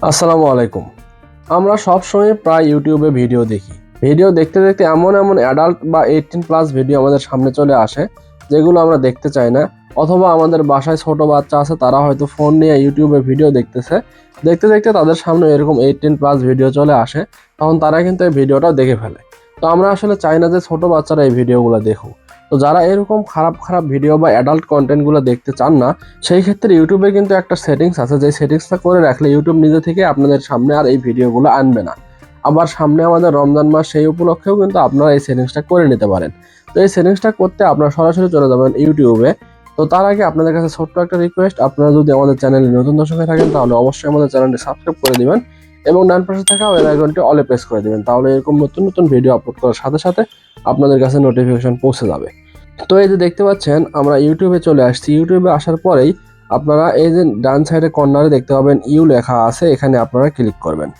আসসালামু আলাইকুম। আমরা সবসময় প্রায় ইউটিউবে ভিডিও দেখি। ভিডিও দেখতে দেখতে এমন এমন অ্যাডাল্ট বা এইটিন প্লাস ভিডিও আমাদের সামনে চলে আসে, যেগুলো আমরা দেখতে চাই না, অথবা আমাদের বাসায় ছোট বাচ্চা আছে, তারা হয়তো ফোন নিয়ে ইউটিউবে ভিডিও দেখতেছে। দেখতে দেখতে তাদের সামনে এরকম এইটিন প্লাস ভিডিও চলে আসে, তখন তারা কিন্তু এই ভিডিওটা দেখে ফেলে। তো আমরা আসলে চাই না যে ছোট বাচ্চারা এই ভিডিওগুলো দেখুক। তো যারা এরকম খারাপ খারাপ ভিডিও বা অ্যাডাল্ট কন্টেন্টগুলো দেখতে চান না, সেই ক্ষেত্রে ইউটিউবে কিন্তু একটা সেটিংস আছে। যে সেটিংসটা করে রাখলে ইউটিউব নিজে থেকে আপনাদের সামনে আর এই ভিডিওগুলো আনবে না। আবার সামনে আমাদের রমজান মাস, সেই উপলক্ষেও কিন্তু আপনারা এই সেটিংসটা করে নিতে পারেন। তো এই সেটিংসটা করতে আপনারা সরাসরি চলে যাবেন ইউটিউবে তো তার আগে আপনাদের কাছে ছোট্ট একটা রিকোয়েস্ট আপনারা যদি আমাদের চ্যানেলে নতুন দর্শক হয়ে থাকেন, তাহলে অবশ্যই আমাদের চ্যানেলটি সাবস্ক্রাইব করে দিবেন এবং ডান পাশে থাকা ওয়েল আইকনটি অলে প্রেস করে দিবেন। তাহলে এরকম নতুন নতুন ভিডিও আপলোড করার সাথে সাথে আপনাদের কাছে নোটিফিকেশন পৌঁছে যাবে। তো এই যে দেখতে পাচ্ছেন, আমরা ইউটিউবে চলে আসছি। ইউটিউবে আসার পরেই আপনারা এই যে ডান সাইডে কর্নারে দেখতে পাবেন ইউ লেখা আছে, এখানে আপনারা ক্লিক করবেন।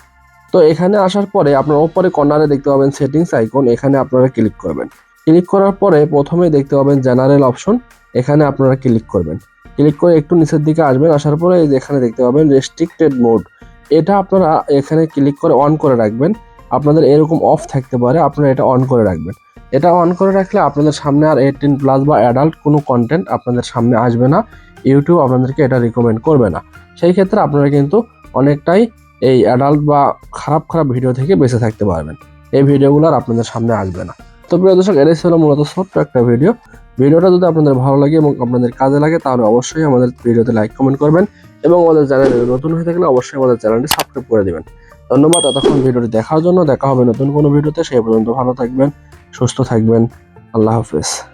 তো এখানে আসার পরে আপনার ওপরে কর্নারে দেখতে পাবেন সেটিংস আইকন এখানে আপনারা ক্লিক করবেন। ক্লিক করার পরে প্রথমে দেখতে পাবেন জেনারেল অপশন এখানে আপনারা ক্লিক করবেন। ক্লিক করে একটু নিচের দিকে আসবেন, আসার পরে এই যে এখানে দেখতে পাবেন রেস্ট্রিক্টেড মোড এটা আপনারা এখানে ক্লিক করে অন করে রাখবেন। আপনাদের এরকম অফ থাকতে পারে, আপনারা এটা অন করে রাখবেন। এটা অন করে রাখলে আপনাদের সামনে আর এইটিন প্লাস বা অ্যাডাল্ট কোনো কন্টেন্ট আপনাদের সামনে আসবে না। ইউটিউব আপনাদেরকে এটা রিকমেন্ড করবে না। সেই ক্ষেত্রে আপনারা কিন্তু অনেকটাই এই অ্যাডাল্ট বা খারাপ খারাপ ভিডিও থেকে বেঁচে থাকতে পারবেন। এই ভিডিওগুলো আর আপনাদের সামনে আসবে না। তো প্রিয় দর্শক, এটাই ছিল মূলত ছোট্ট একটা ভিডিও ভিডিওটা যদি আপনাদের ভালো লাগে এবং আপনাদের কাজে লাগে, তাহলে অবশ্যই আমাদের ভিডিওতে লাইক কমেন্ট করবেন। এবং আমাদের চ্যানেলে নতুন হয়ে থাকলে অবশ্যই আমাদের চ্যানেলটি সাবস্ক্রাইব করে দেবেন। ধন্যবাদ, এতক্ষণ ভিডিওটি দেখার জন্য। দেখা হবে নতুন কোনো ভিডিওতে। সেই পর্যন্ত ভালো থাকবেন, সুস্থ থাকবেন। আল্লাহ হাফেজ।